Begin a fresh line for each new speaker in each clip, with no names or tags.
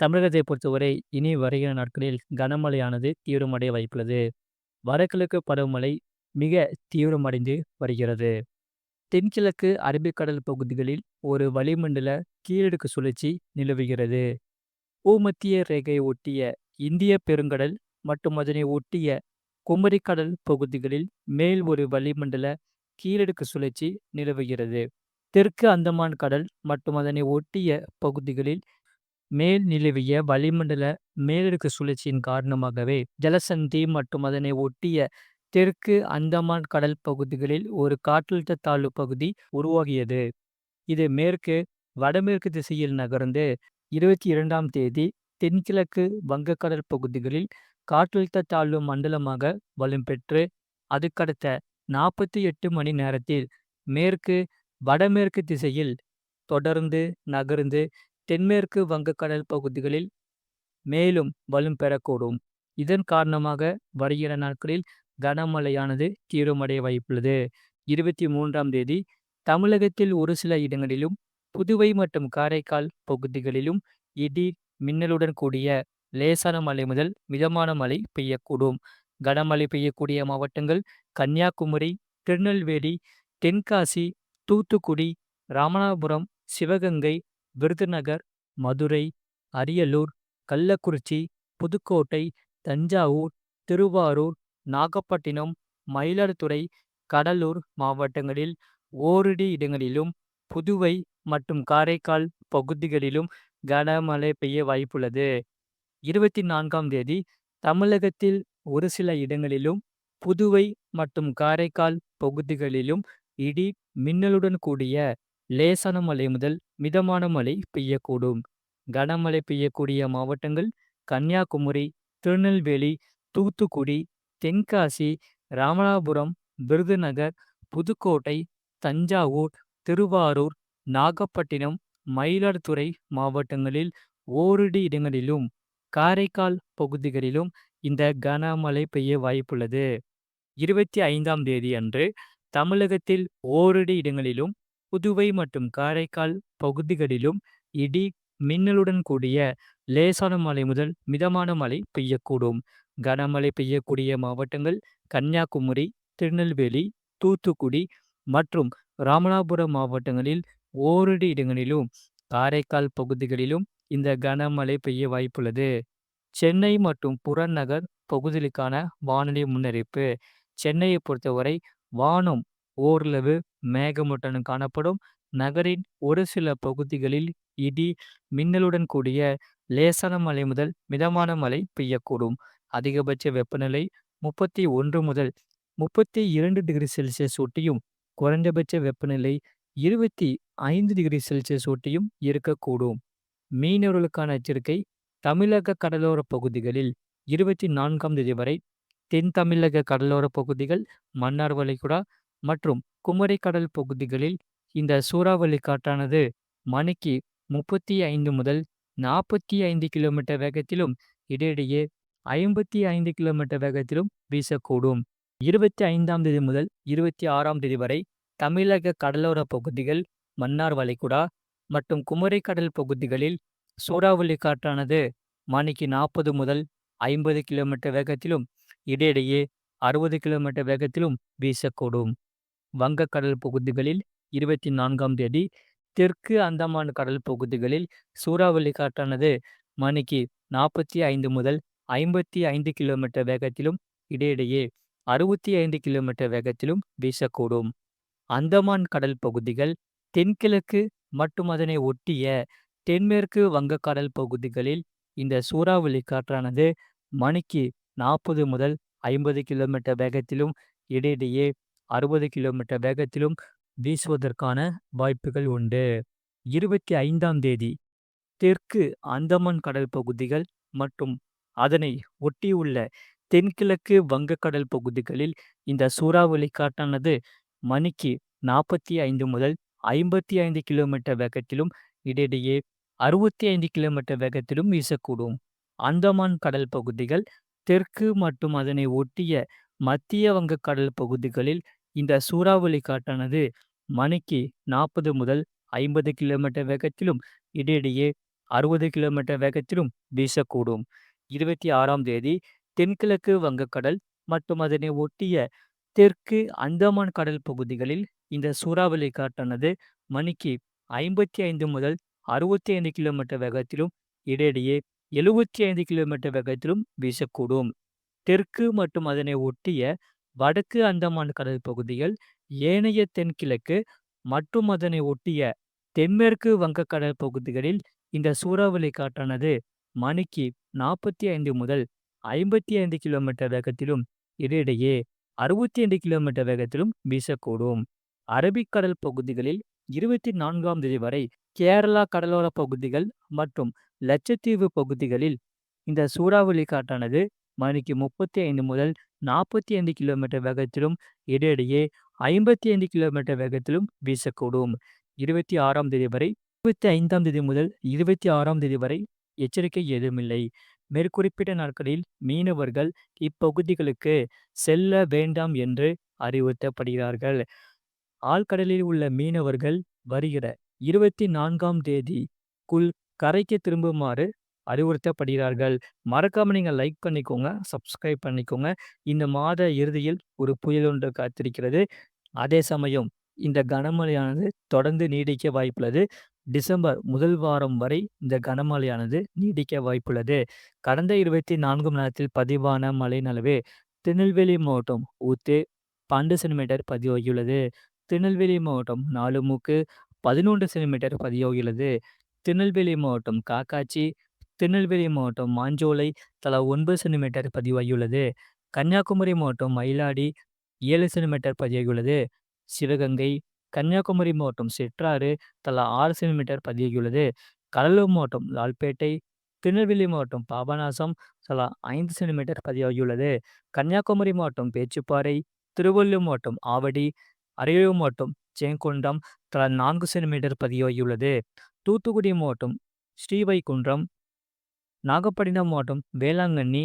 தமிழகத்தை பொறுத்தவரை இனி வருகிற நாட்களில் கனமழையானது தீவிரமடைய வாய்ப்புள்ளது. வடகிழக்கு பருவமழை மிக தீவிரமடைந்து வருகிறது. தென்கிழக்கு அரபிக்கடல் பகுதிகளில் ஒரு வளிமண்டல கீழடுக்கு சுழற்சி நிலவுகிறது. பூமத்திய ரேகையை ஒட்டிய இந்திய பெருங்கடல் மற்றும் அதனை ஒட்டிய குமரிக்கடல் பகுதிகளில் மேல் ஒரு வளிமண்டல கீழடுக்கு சுழற்சி நிலவுகிறது. தெற்கு அந்தமான் கடல் மற்றும் அதனை ஒட்டிய பகுதிகளில் மேல் நிலவிய வளிமண்டல மேலடுக்கு சுழற்சியின் காரணமாகவே ஜலசந்தி மற்றும் அதனை ஒட்டிய தெற்கு அந்தமான் கடல் பகுதிகளில் ஒரு காற்றழுத்த தாழ்வு பகுதி உருவாகியது. இது மேற்கு வடமேற்கு திசையில் நகர்ந்து இருபத்தி இரண்டாம் தேதி தென்கிழக்கு வங்கக்கடல் பகுதிகளில் காற்றழுத்த தாழ்வு மண்டலமாக வலுப்பெற்று அதுக்கடுத்த நாற்பத்தி எட்டு மணி நேரத்தில் மேற்கு வடமேற்கு திசையில் தொடர்ந்து நகர்ந்து தென்மேற்கு வங்கக்கடல் பகுதிகளில் மேலும் வலும் பெறக்கூடும். இதன் காரணமாக வருகிற நாட்களில் கனமழையானது தீவிரமடைய வாய்ப்புள்ளது. இருபத்தி மூன்றாம் தேதி தமிழகத்தில் ஒரு சில இடங்களிலும் புதுவை மற்றும் காரைக்கால் பகுதிகளிலும் இடி மின்னலுடன் கூடிய லேசான மழை முதல் மிதமான மழை பெய்யக்கூடும். கனமழை பெய்யக்கூடிய மாவட்டங்கள் கன்னியாகுமரி திருநெல்வேலி தென்காசி தூத்துக்குடி ராமநாதபுரம் சிவகங்கை விருதுநகர் மதுரை அரியலூர் கள்ளக்குறிச்சி புதுக்கோட்டை தஞ்சாவூர் திருவாரூர் நாகப்பட்டினம் மயிலாடுதுறை கடலூர் மாவட்டங்களில் ஓரிரு இடங்களிலும் புதுவை மற்றும் காரைக்கால் பகுதிகளிலும் கனமழை பெய்ய வாய்ப்புள்ளது. இருபத்தி நான்காம் தேதி தமிழகத்தில் ஒரு சில இடங்களிலும் புதுவை மற்றும் காரைக்கால் பகுதிகளிலும் இடி மின்னலுடன் கூடிய லேசான மழை முதல் மிதமான மழை பெய்யக்கூடும். கனமழை பெய்யக்கூடிய மாவட்டங்கள் கன்னியாகுமரி திருநெல்வேலி தூத்துக்குடி தென்காசி ராமநாதபுரம் விருதுநகர் புதுக்கோட்டை தஞ்சாவூர் திருவாரூர் நாகப்பட்டினம் மயிலாடுதுறை மாவட்டங்களில் ஓரிரு இடங்களிலும் காரைக்கால் பகுதிகளிலும் இந்த கனமழை பெய்ய வாய்ப்புள்ளது. இருபத்தி ஐந்தாம் தேதி அன்று தமிழகத்தில் ஓரிரு இடங்களிலும் புதுவை மற்றும் காரைக்கால் பகுதிகளிலும் இடி மின்னலுடன் கூடிய லேசான மழை முதல் மிதமான மழை பெய்யக்கூடும். கனமழை பெய்யக்கூடிய மாவட்டங்கள் கன்னியாகுமரி திருநெல்வேலி தூத்துக்குடி மற்றும் ராமநாதபுரம் மாவட்டங்களில் ஓரிரு இடங்களிலும் காரைக்கால் பகுதிகளிலும் இந்த கனமழை பெய்ய வாய்ப்புள்ளது. சென்னை மற்றும் புறநகர் பகுதிகளுக்கான வானிலை முன்னறிப்பு சென்னையை பொறுத்தவரை வானம் ஓரளவு மேகமூட்டத்துடன் காணப்படும். நகரின் ஒரு சில பகுதிகளில் இடி மின்னலுடன் கூடிய லேசான மழை முதல் மிதமான மழை பெய்யக்கூடும். அதிகபட்ச வெப்பநிலை முப்பத்தி ஒன்று முதல் முப்பத்தி இரண்டு டிகிரி செல்சியஸ் ஒட்டியும் குறைந்தபட்ச வெப்பநிலை இருபத்தி ஐந்து டிகிரி செல்சியஸ் ஒட்டியும் இருக்கக்கூடும். மீனவர்களுக்கான எச்சரிக்கை தமிழக கடலோர பகுதிகளில் இருபத்தி நான்காம் தேதி வரை தென் தமிழக கடலோர பகுதிகள் மன்னார் வளைகுடா மற்றும் குமரிக்கடல் பகுதிகளில் இந்த சூறாவளி காற்றானது மணிக்கு முப்பத்தி ஐந்து முதல் நாற்பத்தி ஐந்து கிலோமீட்டர் வேகத்திலும் இடையிடையே ஐம்பத்தி ஐந்து கிலோமீட்டர் வேகத்திலும் வீசக்கூடும். இருபத்தி ஐந்தாம் தேதி முதல் இருபத்தி ஆறாம் தேதி வரை தமிழக கடலோர பகுதிகள் மன்னார் வளைகுடா மற்றும் குமரிக்கடல் பகுதிகளில் சூறாவளி காற்றானது மணிக்கு நாற்பது முதல் ஐம்பது கிலோமீட்டர் வேகத்திலும் இடையிடையே அறுபது கிலோமீட்டர் வேகத்திலும் வீசக்கூடும். வங்கக்கடல் பகுதிகளில் இருபத்தி நான்காம் தேதி தெற்கு அந்தமான் கடல் பகுதிகளில் சூறாவளி காற்றானது மணிக்கு நாற்பத்தி ஐந்து முதல் ஐம்பத்தி ஐந்து கிலோமீட்டர் வேகத்திலும் இடையிடையே அறுபத்தி ஐந்து கிலோமீட்டர் வேகத்திலும் வீசக்கூடும். அந்தமான் கடல் பகுதிகள் தென்கிழக்கு மற்றும் அதனை ஒட்டிய தென்மேற்கு வங்கக்கடல் பகுதிகளில் இந்த சூறாவளி காற்றானது மணிக்கு நாற்பது முதல் ஐம்பது கிலோமீட்டர் வேகத்திலும் இடையிடையே அறுபது கிலோமீட்டர் வேகத்திலும் வீசுவதற்கான வாய்ப்புகள் உண்டு. இருபத்தி ஐந்தாம் தேதி தெற்கு அந்தமான் கடல் பகுதிகள் மற்றும் அதனை ஒட்டியுள்ள தென்கிழக்கு வங்கக்கடல் பகுதிகளில் இந்த சூறாவளி காற்றானது மணிக்கு நாற்பத்தி ஐந்து முதல் ஐம்பத்தி ஐந்து கிலோமீட்டர் வேகத்திலும் இடையிடையே அறுபத்தி ஐந்து கிலோமீட்டர் வேகத்திலும் வீசக்கூடும். அந்தமான் கடல் பகுதிகள் தெற்கு மற்றும் அதனை ஒட்டிய மத்திய வங்கக்கடல் பகுதிகளில் இந்த சூறாவளி காற்றானது மணிக்கு நாற்பது முதல் ஐம்பது கிலோமீட்டர் வேகத்திலும் இடையிடையே அறுபது கிலோமீட்டர் வேகத்திலும் வீசக்கூடும். இருபத்தி ஆறாம் தேதி தென்கிழக்கு வங்கக்கடல் மற்றும் அதனை ஒட்டிய தெற்கு அந்தமான் கடல் பகுதிகளில் இந்த சூறாவளி காற்றானது மணிக்கு ஐம்பத்தி ஐந்து முதல் அறுபத்தி ஐந்து கிலோமீட்டர் வேகத்திலும் இடையிடையே எழுபத்தி ஐந்து கிலோமீட்டர் வேகத்திலும் வீசக்கூடும். தெற்கு மற்றும் அதனை ஒட்டிய வடக்கு அந்தமான் கடல் பகுதிகள், ஏனைய தென்கிழக்கு மற்றும் அதனை ஒட்டிய தென்மேற்கு வங்கக்கடல் பகுதிகளில் இந்த சூறாவளி காற்றானது மணிக்கு நாற்பத்தி ஐந்து முதல் ஐம்பத்தி ஐந்து கிலோமீட்டர் வேகத்திலும் இடையிடையே அறுபத்தி ஐந்து கிலோமீட்டர் வேகத்திலும் வீசக்கூடும். அரபிக்கடல் பகுதிகளில் இருபத்தி நான்காம் தேதி வரை கேரளா கடலோர பகுதிகள் மற்றும் லட்சத்தீவு பகுதிகளில் இந்த சூறாவளி காற்றானது மணிக்கு முப்பத்தி ஐந்து முதல் நாற்பத்தி ஐந்து கிலோமீட்டர் வேகத்திலும் இடையிடையே ஐம்பத்தி ஐந்து கிலோமீட்டர் வேகத்திலும் வீசக்கூடும். இருபத்தி ஆறாம் தேதி வரை இருபத்தி ஐந்தாம் தேதி முதல் இருபத்தி ஆறாம் தேதி வரை எச்சரிக்கை ஏதுமில்லை. மேற்குறிப்பிட்ட நாட்களில் மீனவர்கள் இப்பகுதிகளுக்கு செல்ல வேண்டாம் என்று அறிவுறுத்தப்படுகிறார்கள். ஆழ்கடலில் உள்ள மீனவர்கள் வருகிற இருபத்தி நான்காம் தேதிக்குள் கரைக்கு திரும்புமாறு அறிவுறுத்தப்படுகிறார்கள். மறக்காம நீங்கள் லைக் பண்ணிக்கோங்க, சப்ஸ்கிரைப் பண்ணிக்கோங்க. இந்த மாத இறுதியில் ஒரு புயல் ஒன்று காத்திருக்கிறது. அதே சமயம் இந்த கனமழையானது தொடர்ந்து நீடிக்க வாய்ப்புள்ளது. டிசம்பர் முதல் வாரம் வரை இந்த கனமழையானது நீடிக்க வாய்ப்புள்ளது. கடந்த இருபத்தி நான்கு மணி நேரத்தில் பதிவான மழையின் அளவு திருநெல்வேலி மாவட்டம் ஊத்து பன்னெண்டு சென்டிமீட்டர் பதிவாகியுள்ளது. திருநெல்வேலி மாவட்டம் நாலுமுக்கு பதினொன்று சென்டிமீட்டர் பதிவாகியுள்ளது. திருநெல்வேலி மாவட்டம் காக்காச்சி திருநெல்வேலி மாவட்டம் மாஞ்சோலை தலா ஒன்பது சென்டிமீட்டர் பதிவாகியுள்ளது. கன்னியாகுமரி மாவட்டம் மயிலாடி ஏழு சென்டிமீட்டர் பதிவாகியுள்ளது. சிவகங்கை, கன்னியாகுமரி மாவட்டம் சிற்றாறு தலா ஆறு சென்டிமீட்டர் பதிவாகியுள்ளது. கடலூர் மாவட்டம் லால்பேட்டை, திருநெல்வேலி மாவட்டம் பாபநாசம் தலா ஐந்து சென்டிமீட்டர் பதிவாகியுள்ளது. கன்னியாகுமரி மாவட்டம் பேச்சிப்பாறை, திருவள்ளூர் மாவட்டம் ஆவடி, அரியலூர் மாவட்டம் ஜெயங்கொண்டம் தலா நான்கு சென்டிமீட்டர் பதிவாகியுள்ளது. தூத்துக்குடி மாவட்டம் ஸ்ரீவைகுண்டம், நாகப்பட்டினம் மாவட்டம் வேளாங்கண்ணி,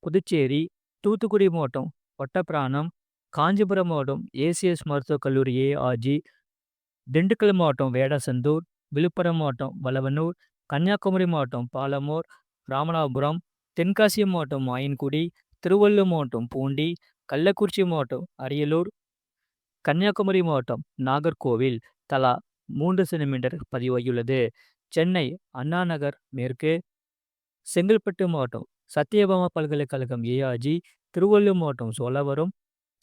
புதுச்சேரி, தூத்துக்குடி மாவட்டம் ஒட்டப்பிராணம், காஞ்சிபுரம் மாவட்டம் ஏசிஎஸ் மருத்துவக் கல்லூரி ஏஆர்ஜி, திண்டுக்கல் மாவட்டம் வேடசந்தூர், விழுப்புரம் மாவட்டம் வளவனூர், கன்னியாகுமரி மாவட்டம் பாலமூர், ராமநாதபுரம், தென்காசி மாவட்டம் மாயன்குடி, திருவள்ளூர் மாவட்டம் பூண்டி, கள்ளக்குறிச்சி மாவட்டம் அரியலூர், கன்னியாகுமரி மாவட்டம் நாகர்கோவில் தலா மூன்று சென்டிமீட்டர் பதிவாகியுள்ளது. சென்னை அண்ணா நகர் மேற்கு, செங்கல்பட்டு மாவட்டம் சத்தியபாமா பல்கலைக்கழகம் ஏஆர்ஜி, திருவள்ளூர் மாவட்டம் சோழவரம்,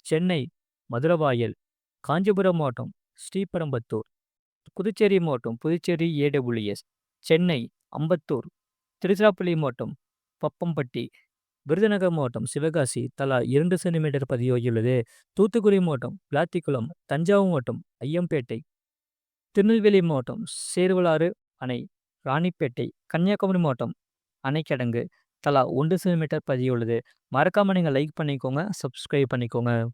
சென்னை மதுரவாயல், காஞ்சிபுரம் மாவட்டம் ஸ்ரீபெரம்பத்தூர் புதுச்சேரி மாவட்டம் புதுச்சேரி ஏடபிள்யூஎஸ், சென்னை அம்பத்தூர், திருச்சிராப்பள்ளி மாவட்டம் பப்பம்பட்டி, விருதுநகர் மாவட்டம் சிவகாசி தலா இரண்டு சென்டிமீட்டர் பதிவாகியுள்ளது. தூத்துக்குடி மாவட்டம் பிளாத்திக்குளம் தஞ்சாவூர் மாவட்டம் ஐயம்பேட்டை, திருநெல்வேலி மாவட்டம் சேர்வலாறு அணை, ராணிப்பேட்டை, கன்னியாகுமரி மாவட்டம் அணைக்கிடங்கு தலா ஒன்று சென்டிமீட்டர் பதியுள்ளது மறக்காமல் நீங்கள் லைக் பண்ணிக்கோங்க, சப்ஸ்கிரைப் பண்ணிக்கோங்க.